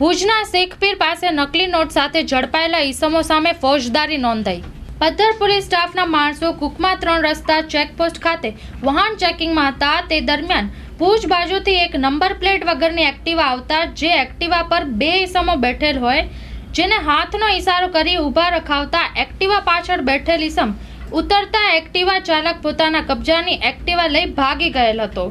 ભુજના શેખપીર પાસે નકલી નોટ સાથે ઝડપાયેલા ઈસમો સામે ફોજદારી નોંધાઈ. પદ્ધર પોલીસ સ્ટાફના માણસો કુકમા ત્રણ રસ્તા ચેકપોસ્ટ ખાતે વાહન ચેકિંગમાં હતા. તે દરમિયાન ભુજ બાજુથી એક નંબર પ્લેટ વગરની એક્ટિવા આવતા જે એક્ટિવા પર બે ઈસમો બેઠેલ હોય, જેને હાથનો ઈશારો કરી ઊભા રખાવતા એક્ટિવા પાછળ બેઠેલ ઈસમ ઉતરતા એક્ટિવા ચાલક પોતાના કબજાની એક્ટિવા લઈ ભાગી ગયેલ હતો.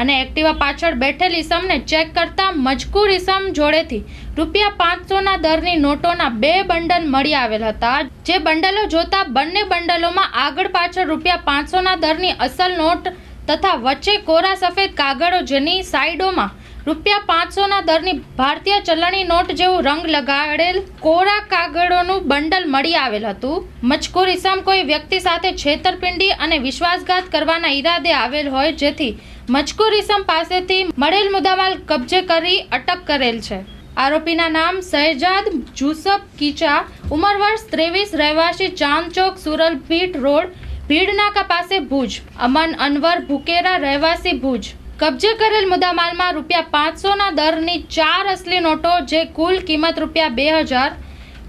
અને એક્ટિવા પાછળ બેઠેલ ઈસમને ચેક કરતા મજકૂર ઈસમ જોડેથી રૂપિયા પાંચસોના દરની નોટોના બે બંડલ મળી આવેલ હતા. જે બંડલો જોતા બંને બંડલોમાં આગળ પાછળ રૂપિયા પાંચસોના દરની અસલ નોટ તથા વચ્ચે કોરા સફેદ કાગળો જેની સાઈડોમાં રૂપિયા પાંચસોના દરની ભારતીય ચલણી નોટ જેવું રંગ લગાડેલ કોરા કાગળોનું બંડલ મળી આવેલ હતું. મજકૂર ઇસમ કોઈ વ્યક્તિ સાથે છેતરપિંડી અને વિશ્વાસઘાત કરવાના ઈરાદે આવેલ હોય જેથી મજકૂર ઇસમ પાસેથી મળેલ મુદ્દામાલ કબજે કરી અટક કરેલ છે. આરોપીના નામ શહેજાદ જુસફ કીચા, ઉંમર વર્ષ ત્રેવીસ, રહેવાસી ચાંદચોક સુરલભીટ રોડ, ભીડનાકા પાસે ભુજ, અમન અનવર ભુકેરા, રહેવાસી ભુજ. કબજે કરેલ મુદ્દામાલમાં રૂપિયા પાંચસોના દરની ચાર અસલી નોટો જે કુલ કિંમત રૂપિયા બે હજાર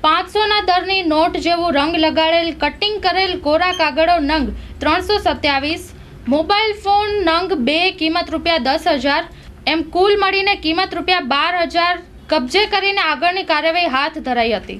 પાંચસોના દરની નોટ જેવું રંગ લગાડેલ કટિંગ કરેલ કોરા કાગળો નંગ ત્રણસો સત્યાવીસ, મોબાઈલ ફોન નંગ બે કિંમત રૂપિયા દસ હજાર, એમ કુલ મળીને કિંમત રૂપિયા બાર હજાર, કબજે કરીને આગળની કાર્યવાહી હાથ ધરાઈ હતી.